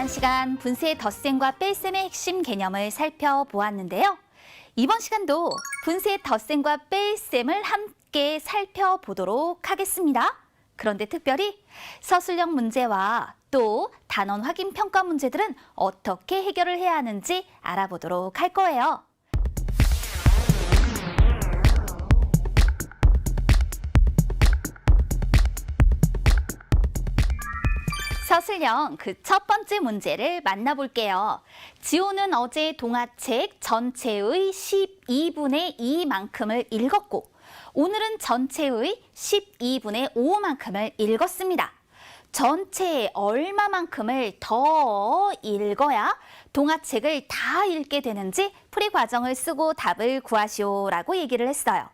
지난 시간 분수의 덧셈과 뺄셈의 핵심 개념을 살펴보았는데요. 이번 시간도 분수의 덧셈과 뺄셈을 함께 살펴보도록 하겠습니다. 그런데 특별히 서술형 문제와 또 단원 확인 평가 문제들은 어떻게 해결을 해야 하는지 알아보도록 할 거예요. 서술형 그 첫 번째 문제를 만나볼게요. 지호는 어제 동화책 전체의 12분의 2만큼을 읽었고 오늘은 전체의 12분의 5만큼을 읽었습니다. 전체의 얼마만큼을 더 읽어야 동화책을 다 읽게 되는지 풀이 과정을 쓰고 답을 구하시오라고 얘기를 했어요.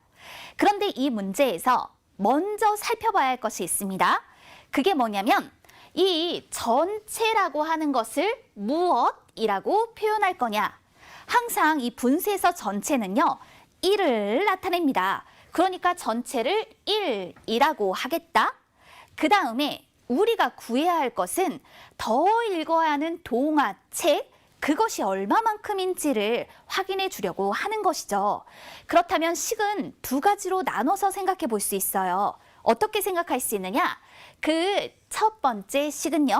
그런데 이 문제에서 먼저 살펴봐야 할 것이 있습니다. 그게 뭐냐면 이 전체라고 하는 것을 무엇이라고 표현할 거냐? 항상 이 분수에서 전체는요, 1을 나타냅니다. 그러니까 전체를 1이라고 하겠다. 그 다음에 우리가 구해야 할 것은 더 읽어야 하는 동화 책, 그것이 얼마만큼인지를 확인해 주려고 하는 것이죠. 그렇다면 식은 두 가지로 나눠서 생각해 볼 수 있어요. 어떻게 생각할 수 있느냐? 그 첫 번째 식은요.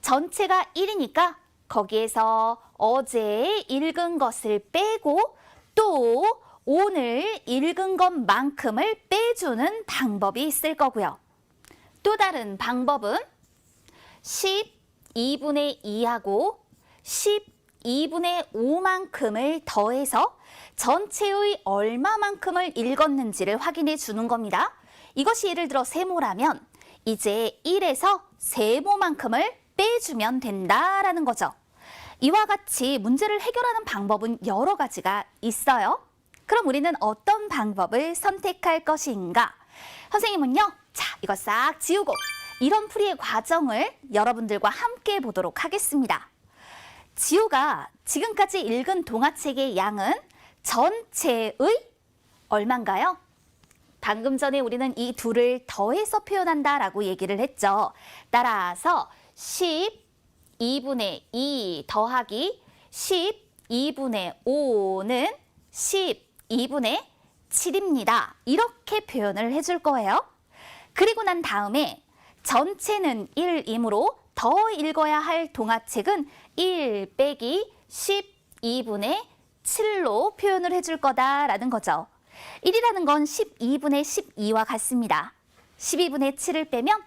전체가 1이니까 거기에서 어제 읽은 것을 빼고 또 오늘 읽은 것만큼을 빼주는 방법이 있을 거고요. 또 다른 방법은 12분의 2하고 12분의 5만큼을 더해서 전체의 얼마만큼을 읽었는지를 확인해 주는 겁니다. 이것이 예를 들어 세모라면 이제 1에서 세모만큼을 빼주면 된다라는 거죠. 이와 같이 문제를 해결하는 방법은 여러 가지가 있어요. 그럼 우리는 어떤 방법을 선택할 것인가? 선생님은요, 자, 이거 싹 지우고 이런 풀이의 과정을 여러분들과 함께 보도록 하겠습니다. 지우가 지금까지 읽은 동화책의 양은 전체의 얼만가요? 방금 전에 우리는 이 둘을 더해서 표현한다라고 얘기를 했죠. 따라서 12분의 2 더하기 12분의 5는 12분의 7입니다. 이렇게 표현을 해줄 거예요. 그리고 난 다음에 전체는 1이므로 더 읽어야 할 동화책은 1 빼기 12분의 7로 표현을 해줄 거다라는 거죠. 1이라는 건 12분의 12와 같습니다. 12분의 7을 빼면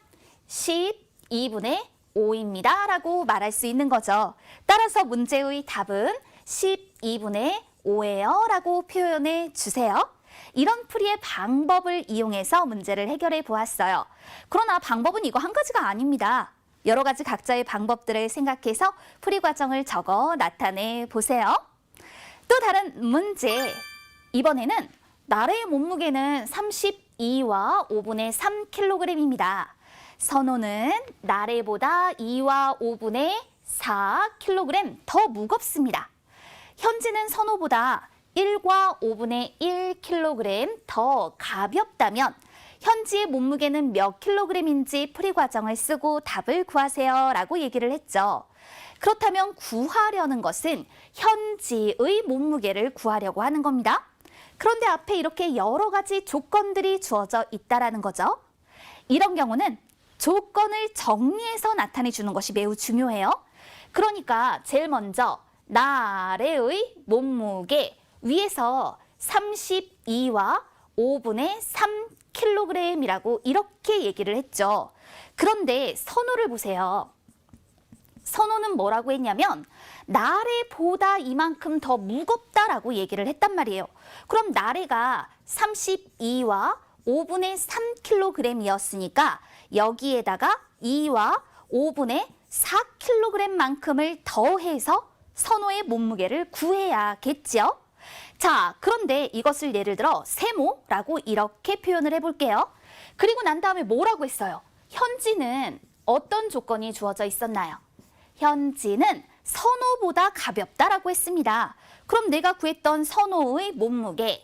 12분의 5입니다. 라고 말할 수 있는 거죠. 따라서 문제의 답은 12분의 5예요. 라고 표현해 주세요. 이런 풀이의 방법을 이용해서 문제를 해결해 보았어요. 그러나 방법은 이거 한 가지가 아닙니다. 여러 가지 각자의 방법들을 생각해서 풀이 과정을 적어 나타내 보세요. 또 다른 문제. 이번에는 나래의 몸무게는 32와 5분의 3kg입니다. 선호는 나래보다 2와 5분의 4kg 더 무겁습니다. 현지는 선호보다 1과 5분의 1kg 더 가볍다면 현지의 몸무게는 몇 킬로그램인지 풀이 과정을 쓰고 답을 구하세요 라고 얘기를 했죠. 그렇다면 구하려는 것은 현지의 몸무게를 구하려고 하는 겁니다. 그런데 앞에 이렇게 여러 가지 조건들이 주어져 있다라는 거죠. 이런 경우는 조건을 정리해서 나타내 주는 것이 매우 중요해요. 그러니까 제일 먼저 나래의 몸무게 위에서 32와 5분의 3kg이라고 이렇게 얘기를 했죠. 그런데 선호를 보세요. 선호는 뭐라고 했냐면 나래보다 이만큼 더 무겁다라고 얘기를 했단 말이에요. 그럼 나래가 32와 5분의 3kg이었으니까 여기에다가 2와 5분의 4kg만큼을 더해서 선호의 몸무게를 구해야겠지요. 자, 그런데 이것을 예를 들어 세모라고 이렇게 표현을 해볼게요. 그리고 난 다음에 뭐라고 했어요? 현지는 어떤 조건이 주어져 있었나요? 현지는 선호보다 가볍다라고 했습니다. 그럼 내가 구했던 선호의 몸무게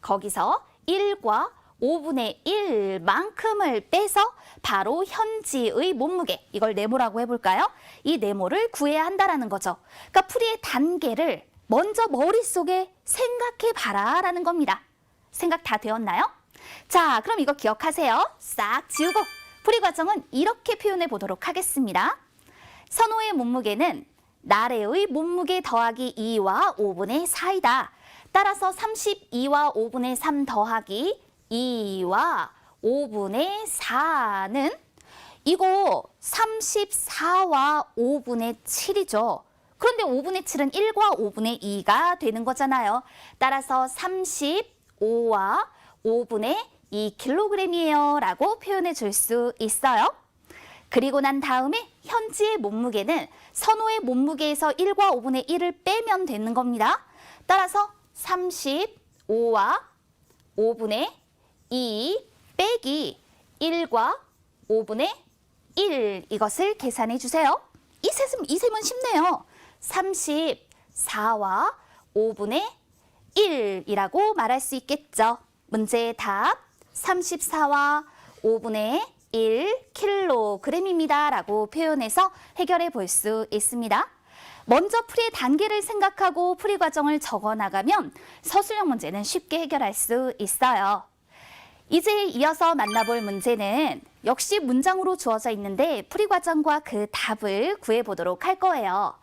거기서 1과 5분의 1만큼을 빼서 바로 현지의 몸무게, 이걸 네모라고 해볼까요? 이 네모를 구해야 한다라는 거죠. 그러니까 풀이의 단계를 먼저 머릿속에 생각해 봐라 라는 겁니다. 생각 다 되었나요? 자, 그럼 이거 기억하세요. 싹 지우고 풀이 과정은 이렇게 표현해 보도록 하겠습니다. 선호의 몸무게는 나래의 몸무게 더하기 2와 5분의 4이다. 따라서 32와 5분의 3 더하기 2와 5분의 4는 이거 34와 5분의 7이죠. 그런데 5분의 7은 1과 5분의 2가 되는 거잖아요. 따라서 35와 5분의 2kg이에요 라고 표현해 줄 수 있어요. 그리고 난 다음에 현지의 몸무게는 선호의 몸무게에서 1과 5분의 1을 빼면 되는 겁니다. 따라서 35와 5분의 2 빼기 1과 5분의 1 이것을 계산해 주세요. 이 셈은, 이 셈은 쉽네요. 34와 5분의 1이라고 말할 수 있겠죠. 문제의 답 34와 5분의 1kg입니다. 라고 표현해서 해결해 볼 수 있습니다. 먼저 풀이의 단계를 생각하고 풀이 과정을 적어 나가면 서술형 문제는 쉽게 해결할 수 있어요. 이제 이어서 만나볼 문제는 역시 문장으로 주어져 있는데 풀이 과정과 그 답을 구해 보도록 할 거예요.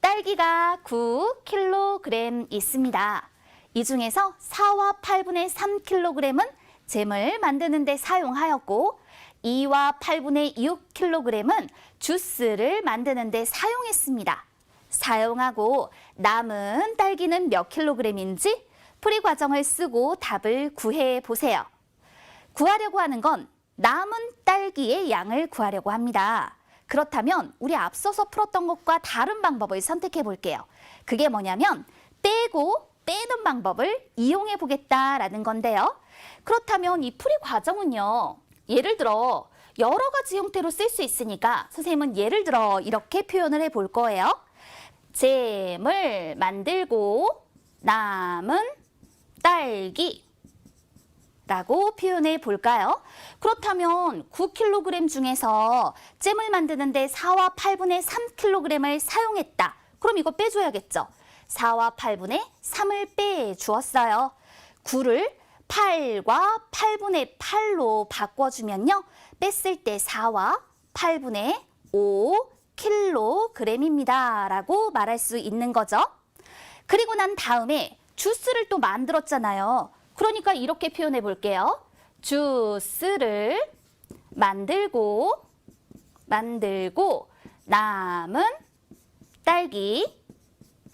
딸기가 9kg 있습니다. 이 중에서 4와 8분의 3kg은 잼을 만드는 데 사용하였고 2와 8분의 6kg은 주스를 만드는 데 사용했습니다. 사용하고 남은 딸기는 몇 킬로그램인지 풀이 과정을 쓰고 답을 구해 보세요. 구하려고 하는 건 남은 딸기의 양을 구하려고 합니다. 그렇다면 우리 앞서서 풀었던 것과 다른 방법을 선택해 볼게요. 그게 뭐냐면 빼고 빼는 방법을 이용해 보겠다라는 건데요. 그렇다면 이 풀이 과정은요. 예를 들어 여러 가지 형태로 쓸 수 있으니까 선생님은 예를 들어 이렇게 표현을 해 볼 거예요. 잼을 만들고 남은 딸기 라고 표현해 볼까요? 그렇다면 9kg 중에서 잼을 만드는데 4와 8분의 3kg을 사용했다. 그럼 이거 빼줘야겠죠? 4와 8분의 3을 빼주었어요. 9를 8과 8분의 8로 바꿔주면요. 뺐을 때 4와 8분의 5kg입니다. 라고 말할 수 있는 거죠. 그리고 난 다음에 주스를 또 만들었잖아요. 그러니까 이렇게 표현해 볼게요. 주스를 만들고 만들고 남은 딸기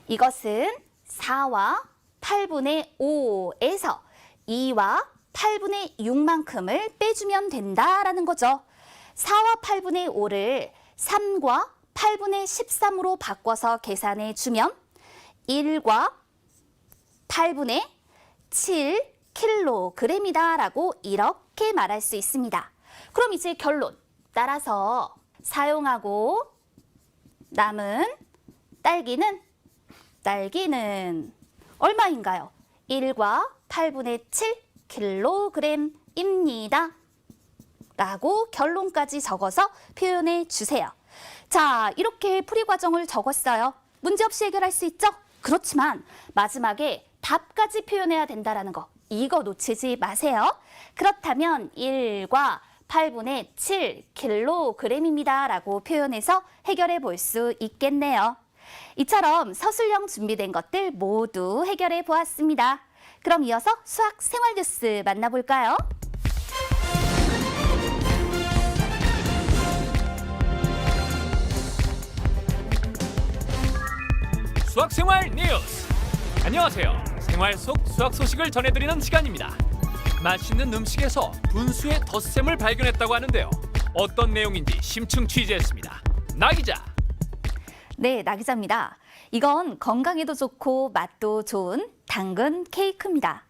이것은 4와 8분의 5에서 2와 8분의 6만큼을 빼주면 된다라는 거죠. 4와 8분의 5를 3과 8분의 13으로 바꿔서 계산해 주면 1과 8분의 7kg이다 라고 이렇게 말할 수 있습니다. 그럼 이제 결론. 따라서 사용하고 남은 딸기는 딸기는 얼마인가요? 1과 8분의 7kg입니다. 라고 결론까지 적어서 표현해 주세요. 자, 이렇게 풀이 과정을 적었어요. 문제없이 해결할 수 있죠? 그렇지만 마지막에 답까지 표현해야 된다는 거. 이거 놓치지 마세요. 그렇다면 1과 8분의 7kg입니다. 라고 표현해서 해결해 볼 수 있겠네요. 이처럼 서술형 준비된 것들 모두 해결해 보았습니다. 그럼 이어서 수학 생활 뉴스 만나볼까요? 수학 생활 뉴스. 안녕하세요. 생활 속 수학 소식을 전해드리는 시간입니다. 맛있는 음식에서 분수의 덧셈을 발견했다고 하는데요. 어떤 내용인지 심층 취재했습니다. 나 기자. 네, 나 기자입니다. 이건 건강에도 좋고 맛도 좋은 당근 케이크입니다.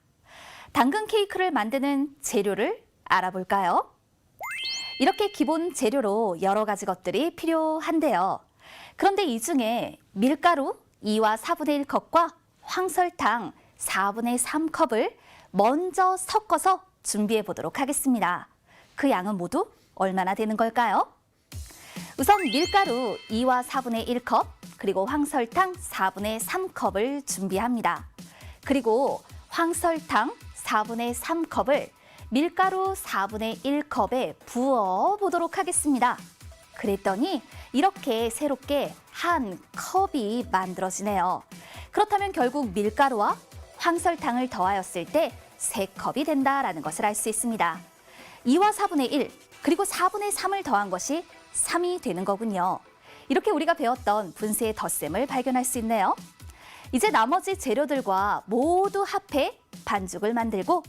당근 케이크를 만드는 재료를 알아볼까요? 이렇게 기본 재료로 여러 가지 것들이 필요한데요. 그런데 이 중에 밀가루 2와 4분의 1 컵과 황설탕 4분의 3 컵을 먼저 섞어서 준비해 보도록 하겠습니다. 그 양은 모두 얼마나 되는 걸까요? 우선 밀가루 2와 4분의 1컵, 그리고 황설탕 4분의 3컵을 준비합니다. 그리고 황설탕 4분의 3컵을 밀가루 4분의 1컵에 부어 보도록 하겠습니다. 그랬더니 이렇게 새롭게 한 컵이 만들어지네요. 그렇다면 결국 밀가루와 황설탕을 더하였을 때세 컵이 된다라는 것을 알 수 있습니다. 2와 4분의 1, 그리고 4분의 3을 더한 것이 3이 되는 거군요. 이렇게 우리가 배웠던 분수의 덧셈을 발견할 수 있네요. 이제 나머지 재료들과 모두 합해 반죽을 만들고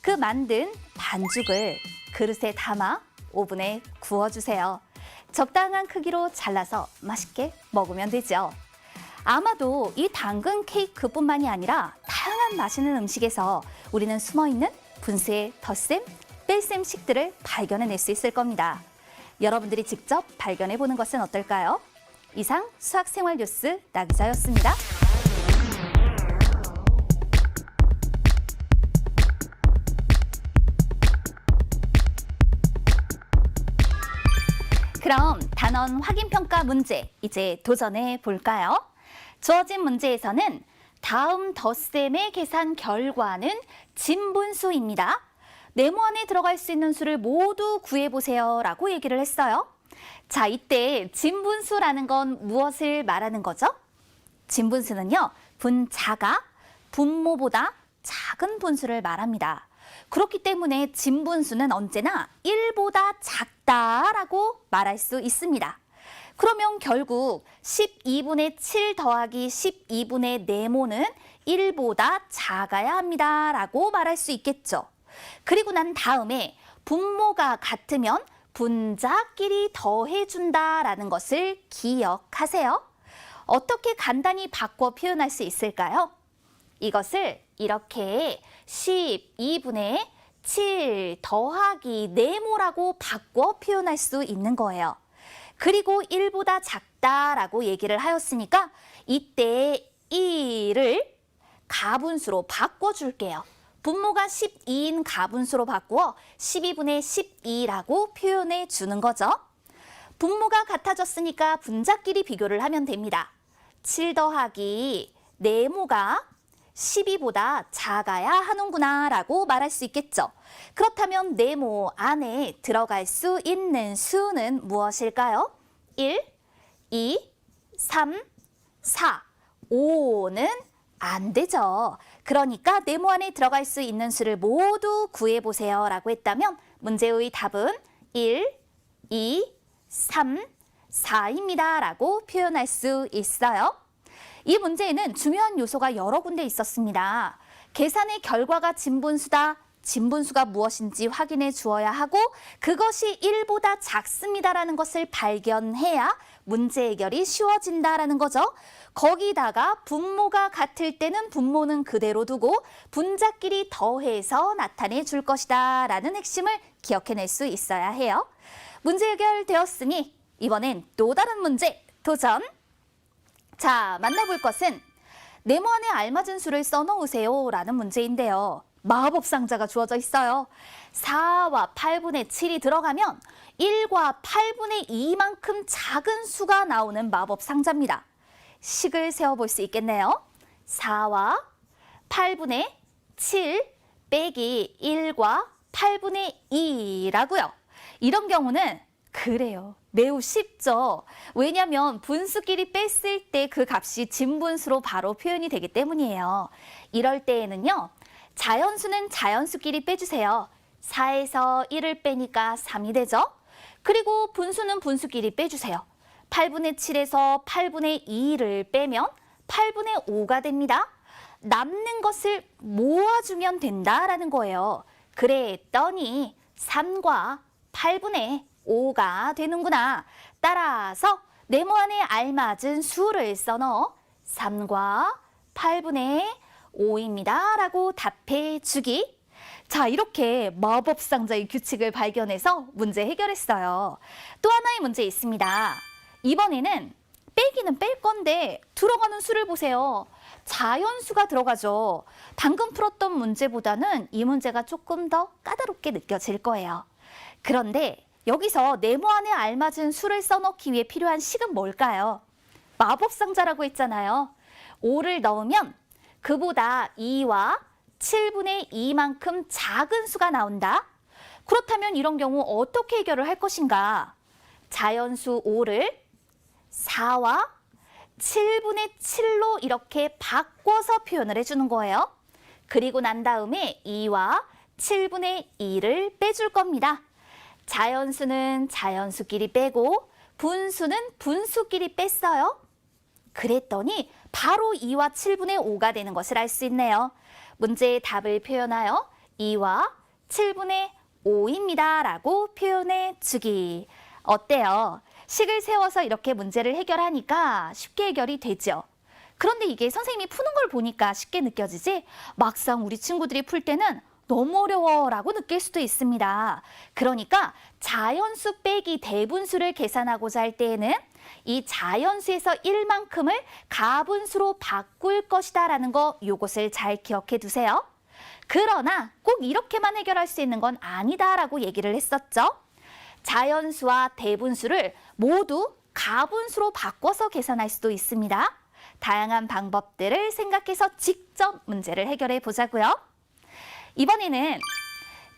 그 만든 반죽을 그릇에 담아 오븐에 구워주세요. 적당한 크기로 잘라서 맛있게 먹으면 되죠. 아마도 이 당근 케이크뿐만이 아니라 다양한 맛있는 음식에서 우리는 숨어있는 분수의 덧셈, 뺄셈식들을 발견해낼 수 있을 겁니다. 여러분들이 직접 발견해 보는 것은 어떨까요? 이상 수학생활 뉴스 나기자였습니다. 그럼 단원 확인 평가 문제 이제 도전해 볼까요? 주어진 문제에서는 다음 덧셈의 계산 결과는 진분수입니다. 네모 안에 들어갈 수 있는 수를 모두 구해 보세요 라고 얘기를 했어요. 자, 이때 진분수라는 건 무엇을 말하는 거죠? 진분수는요, 분자가 분모보다 작은 분수를 말합니다. 그렇기 때문에 진분수는 언제나 1보다 작다라고 말할 수 있습니다. 그러면 결국 12분의 7 더하기 12분의 네모는 1보다 작아야 합니다라고 말할 수 있겠죠. 그리고 난 다음에 분모가 같으면 분자끼리 더해준다라는 것을 기억하세요. 어떻게 간단히 바꿔 표현할 수 있을까요? 이것을 이렇게 12분의 7 더하기 네모라고 바꿔 표현할 수 있는 거예요. 그리고 1보다 작다라고 얘기를 하였으니까 이때 1을 가분수로 바꿔줄게요. 분모가 12인 가분수로 바꾸어 12분의 12라고 표현해 주는 거죠. 분모가 같아졌으니까 분자끼리 비교를 하면 됩니다. 7 더하기 네모가 12보다 작아야 하는구나 라고 말할 수 있겠죠. 그렇다면 네모 안에 들어갈 수 있는 수는 무엇일까요? 1, 2, 3, 4, 5는 안 되죠. 그러니까 네모 안에 들어갈 수 있는 수를 모두 구해보세요 라고 했다면 문제의 답은 1, 2, 3, 4입니다 라고 표현할 수 있어요. 이 문제에는 중요한 요소가 여러 군데 있었습니다. 계산의 결과가 진분수다. 진분수가 무엇인지 확인해 주어야 하고 그것이 1보다 작습니다라는 것을 발견해야 문제 해결이 쉬워진다라는 거죠. 거기다가 분모가 같을 때는 분모는 그대로 두고 분자끼리 더해서 나타내 줄 것이다 라는 핵심을 기억해낼 수 있어야 해요. 문제 해결되었으니 이번엔 또 다른 문제 도전! 자, 만나볼 것은 네모 안에 알맞은 수를 써놓으세요 라는 문제인데요. 마법 상자가 주어져 있어요. 4와 8분의 7이 들어가면 1과 8분의 2만큼 작은 수가 나오는 마법 상자입니다. 식을 세워볼 수 있겠네요. 4와 8분의 7 빼기 1과 8분의 2라고요. 이런 경우는 그래요. 매우 쉽죠. 왜냐하면 분수끼리 뺐을 때 그 값이 진분수로 바로 표현이 되기 때문이에요. 이럴 때에는요. 자연수는 자연수끼리 빼주세요. 4에서 1을 빼니까 3이 되죠. 그리고 분수는 분수끼리 빼주세요. 8분의 7에서 8분의 2를 빼면 8분의 5가 됩니다. 남는 것을 모아주면 된다라는 거예요. 그랬더니 3과 8분의 5가 되는구나. 따라서 네모 안에 알맞은 수를 써넣어 3과 8분의 5입니다. 라고 답해 주기. 자, 이렇게 마법 상자의 규칙을 발견해서 문제 해결했어요. 또 하나의 문제 있습니다. 이번에는 빼기는 뺄 건데 들어가는 수를 보세요. 자연수가 들어가죠. 방금 풀었던 문제보다는 이 문제가 조금 더 까다롭게 느껴질 거예요. 그런데 여기서 네모 안에 알맞은 수를 써넣기 위해 필요한 식은 뭘까요? 마법상자라고 했잖아요. 5를 넣으면 그보다 2와 7분의 2만큼 작은 수가 나온다. 그렇다면 이런 경우 어떻게 해결을 할 것인가? 자연수 5를 4와 7분의 7로 이렇게 바꿔서 표현을 해주는 거예요. 그리고 난 다음에 2와 7분의 2를 빼줄 겁니다. 자연수는 자연수끼리 빼고 분수는 분수끼리 뺐어요. 그랬더니 바로 2와 7분의 5가 되는 것을 알 수 있네요. 문제의 답을 표현하여 2와 7분의 5입니다. 라고 표현해 주기. 어때요? 식을 세워서 이렇게 문제를 해결하니까 쉽게 해결이 되죠. 그런데 이게 선생님이 푸는 걸 보니까 쉽게 느껴지지 막상 우리 친구들이 풀 때는 너무 어려워 라고 느낄 수도 있습니다. 그러니까 자연수 빼기 대분수를 계산하고자 할 때에는 이 자연수에서 1만큼을 가분수로 바꿀 것이다 라는 거 요것을 잘 기억해 두세요. 그러나 꼭 이렇게만 해결할 수 있는 건 아니다 라고 얘기를 했었죠. 자연수와 대분수를 모두 가분수로 바꿔서 계산할 수도 있습니다. 다양한 방법들을 생각해서 직접 문제를 해결해 보자고요. 이번에는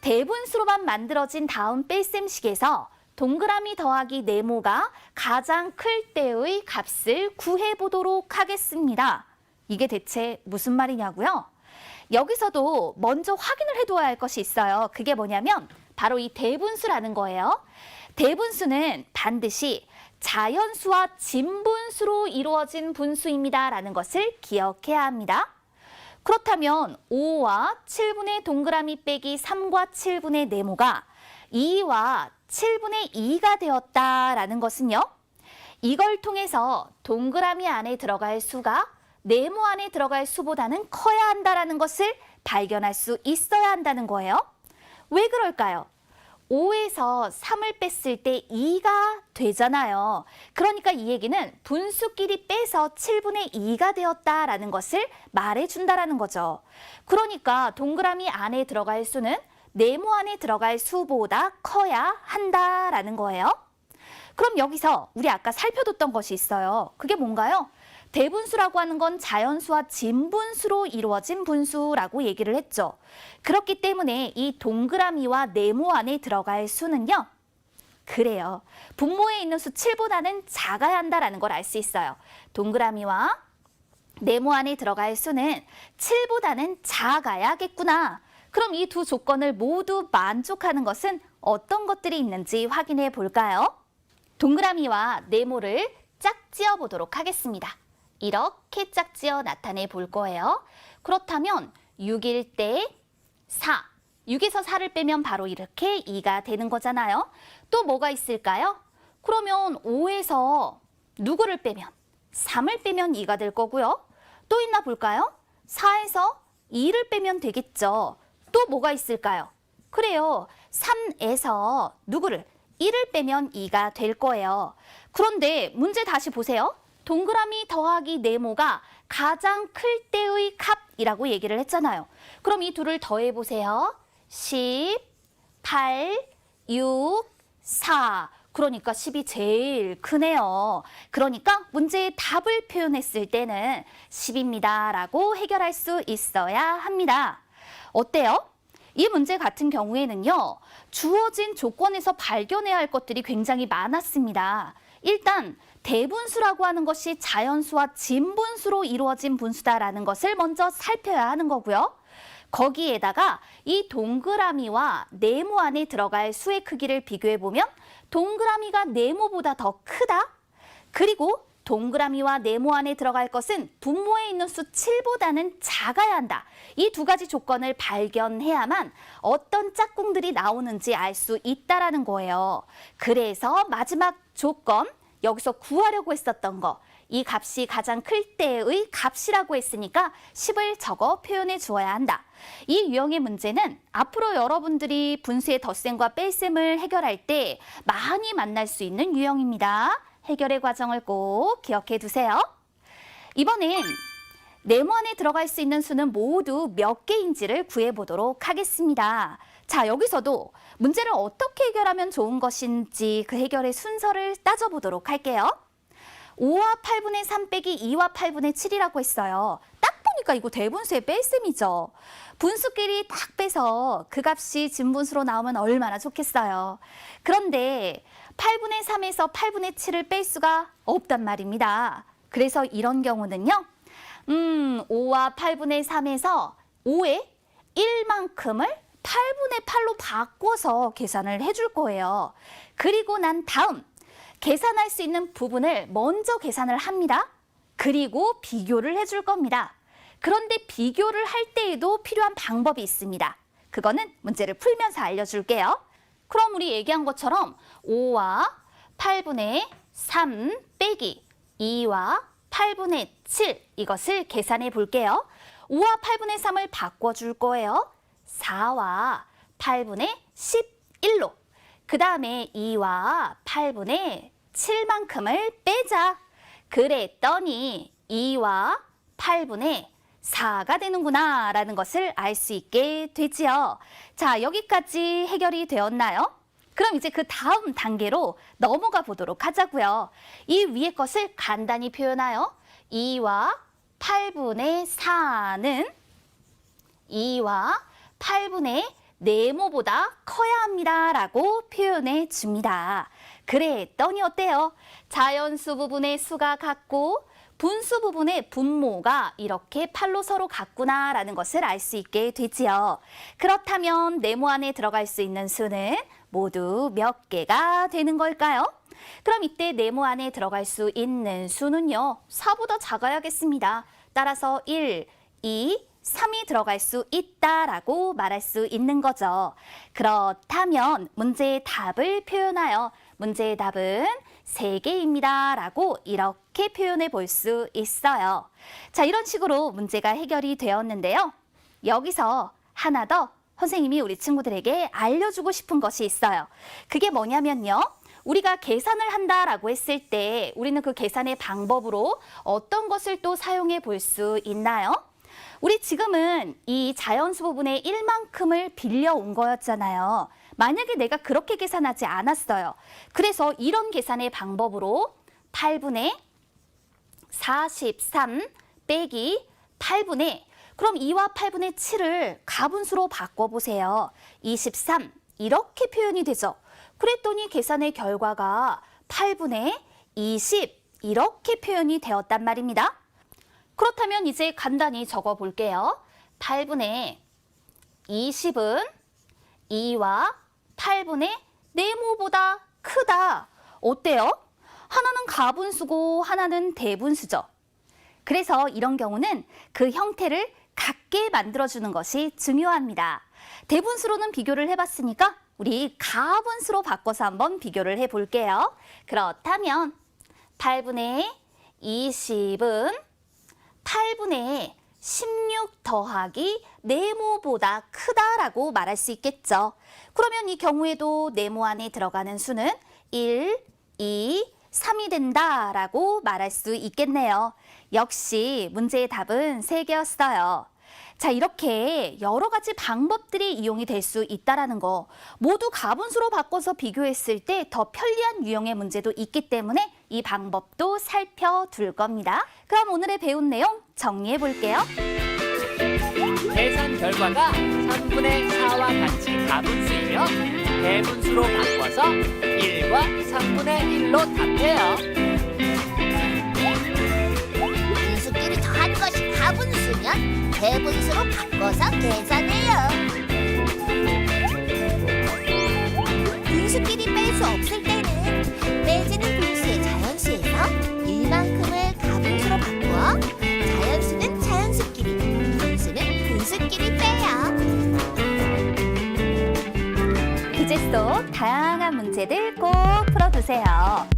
대분수로만 만들어진 다음 뺄셈식에서 동그라미 더하기 네모가 가장 클 때의 값을 구해 보도록 하겠습니다. 이게 대체 무슨 말이냐고요? 여기서도 먼저 확인을 해두어야 할 것이 있어요. 그게 뭐냐면 바로 이 대분수라는 거예요. 대분수는 반드시 자연수와 진분수로 이루어진 분수입니다라는 것을 기억해야 합니다. 그렇다면 5와 7분의 동그라미 빼기 3과 7분의 네모가 2와 7분의 2가 되었다라는 것은요. 이걸 통해서 동그라미 안에 들어갈 수가 네모 안에 들어갈 수보다는 커야 한다라는 것을 발견할 수 있어야 한다는 거예요. 왜 그럴까요? 5에서 3을 뺐을 때 2가 되잖아요. 그러니까 이 얘기는 분수끼리 빼서 7분의 2가 되었다라는 것을 말해준다라는 거죠. 그러니까 동그라미 안에 들어갈 수는 네모 안에 들어갈 수보다 커야 한다라는 거예요. 그럼 여기서 우리 아까 살펴뒀던 것이 있어요. 그게 뭔가요? 대분수라고 하는 건 자연수와 진분수로 이루어진 분수라고 얘기를 했죠. 그렇기 때문에 이 동그라미와 네모 안에 들어갈 수는요. 그래요. 분모에 있는 수 7보다는 작아야 한다라는 걸 알 수 있어요. 동그라미와 네모 안에 들어갈 수는 7보다는 작아야겠구나. 그럼 이 두 조건을 모두 만족하는 것은 어떤 것들이 있는지 확인해 볼까요? 동그라미와 네모를 짝지어 보도록 하겠습니다. 이렇게 짝지어 나타내 볼 거예요. 그렇다면 6일 때 4. 6에서 4를 빼면 바로 이렇게 2가 되는 거잖아요. 또 뭐가 있을까요? 그러면 5에서 누구를 빼면 3을 빼면 2가 될 거고요. 또 있나 볼까요? 4에서 2를 빼면 되겠죠. 또 뭐가 있을까요? 그래요. 3에서 누구를 1을 빼면 2가 될 거예요. 그런데 문제 다시 보세요. 동그라미 더하기 네모가 가장 클 때의 값이라고 얘기를 했잖아요. 그럼 이 둘을 더해 보세요. 10, 8, 6, 4. 그러니까 10이 제일 크네요. 그러니까 문제의 답을 표현했을 때는 10입니다. 라고 해결할 수 있어야 합니다. 어때요? 이 문제 같은 경우에는요, 주어진 조건에서 발견해야 할 것들이 굉장히 많았습니다. 일단, 대분수라고 하는 것이 자연수와 진분수로 이루어진 분수다라는 것을 먼저 살펴야 하는 거고요. 거기에다가 이 동그라미와 네모 안에 들어갈 수의 크기를 비교해 보면 동그라미가 네모보다 더 크다. 그리고 동그라미와 네모 안에 들어갈 것은 분모에 있는 수 7보다는 작아야 한다. 이 두 가지 조건을 발견해야만 어떤 짝꿍들이 나오는지 알 수 있다라는 거예요. 그래서 마지막 조건 여기서 구하려고 했었던 거. 이 값이 가장 클 때의 값이라고 했으니까 10을 적어 표현해 주어야 한다. 이 유형의 문제는 앞으로 여러분들이 분수의 덧셈과 뺄셈을 해결할 때 많이 만날 수 있는 유형입니다. 해결의 과정을 꼭 기억해 두세요. 이번엔 네모 안에 들어갈 수 있는 수는 모두 몇 개인지를 구해보도록 하겠습니다. 자, 여기서도 문제를 어떻게 해결하면 좋은 것인지 그 해결의 순서를 따져보도록 할게요. 5와 8분의 3 빼기 2와 8분의 7이라고 했어요. 딱 보니까 이거 대분수의 뺄셈이죠. 분수끼리 딱 빼서 그 값이 진분수로 나오면 얼마나 좋겠어요. 그런데 8분의 3에서 8분의 7을 뺄 수가 없단 말입니다. 그래서 이런 경우는요. 음, 5와 8분의 3에서 5의 1만큼을 8분의 8로 바꿔서 계산을 해줄 거예요. 그리고 난 다음 계산할 수 있는 부분을 먼저 계산을 합니다. 그리고 비교를 해줄 겁니다. 그런데 비교를 할 때에도 필요한 방법이 있습니다. 그거는 문제를 풀면서 알려줄게요. 그럼 우리 얘기한 것처럼 5와 8분의 3 빼기 2와 8분의 7 이것을 계산해 볼게요. 5와 8분의 3을 바꿔줄 거예요. 4와 8분의 11로 그 다음에 2와 8분의 7만큼을 빼자. 그랬더니 2와 8분의 4가 되는구나 라는 것을 알 수 있게 되지요. 자, 여기까지 해결이 되었나요? 그럼 이제 그 다음 단계로 넘어가 보도록 하자고요. 이 위의 것을 간단히 표현하여 2와 8분의 4는 2와 8분의 네모보다 커야 합니다. 라고 표현해 줍니다. 그랬더니 어때요? 자연수 부분의 수가 같고 분수 부분의 분모가 이렇게 8로 서로 같구나 라는 것을 알 수 있게 되지요. 그렇다면 네모 안에 들어갈 수 있는 수는 모두 몇 개가 되는 걸까요? 그럼 이때 네모 안에 들어갈 수 있는 수는요. 4보다 작아야겠습니다. 따라서 1, 2, 3이 들어갈 수 있다라고 말할 수 있는 거죠. 그렇다면 문제의 답을 표현하여 문제의 답은 세개입니다 라고 이렇게 표현해 볼 수 있어요. 자, 이런 식으로 문제가 해결이 되었는데요. 여기서 하나 더 선생님이 우리 친구들에게 알려주고 싶은 것이 있어요. 그게 뭐냐면요. 우리가 계산을 한다라고 했을 때 우리는 그 계산의 방법으로 어떤 것을 또 사용해 볼 수 있나요? 우리 지금은 이 자연수 부분의 1만큼을 빌려온 거였잖아요. 만약에 내가 그렇게 계산하지 않았어요. 그래서 이런 계산의 방법으로 8분의 43 빼기 8분의 그럼 2와 8분의 7을 가분수로 바꿔보세요. 23 이렇게 표현이 되죠. 그랬더니 계산의 결과가 8분의 20 이렇게 표현이 되었단 말입니다. 그렇다면 이제 간단히 적어 볼게요. 8분의 20은 2와 8분의 네모보다 크다. 어때요? 하나는 가분수고 하나는 대분수죠. 그래서 이런 경우는 그 형태를 같게 만들어주는 것이 중요합니다. 대분수로는 비교를 해봤으니까 우리 가분수로 바꿔서 한번 비교를 해볼게요. 그렇다면 8분의 20은 8분의 16 더하기 네모보다 크다라고 말할 수 있겠죠. 그러면 이 경우에도 네모 안에 들어가는 수는 1, 2, 3이 된다라고 말할 수 있겠네요. 역시 문제의 답은 3개였어요. 자, 이렇게 여러 가지 방법들이 이용이 될 수 있다라는 거 모두 가분수로 바꿔서 비교했을 때 더 편리한 유형의 문제도 있기 때문에 이 방법도 살펴둘 겁니다. 그럼 오늘의 배운 내용 정리해 볼게요. 계산 결과가 3분의 4와 같이 가분수이며 대분수로 바꿔서 1과 3분의 1로 답해요. 분수끼리 더한 것이 가분수면 대분수로 바꿔서 계산해요. 분수끼리 뺄 수 없을 때 속 다양한 문제들 꼭 풀어두세요.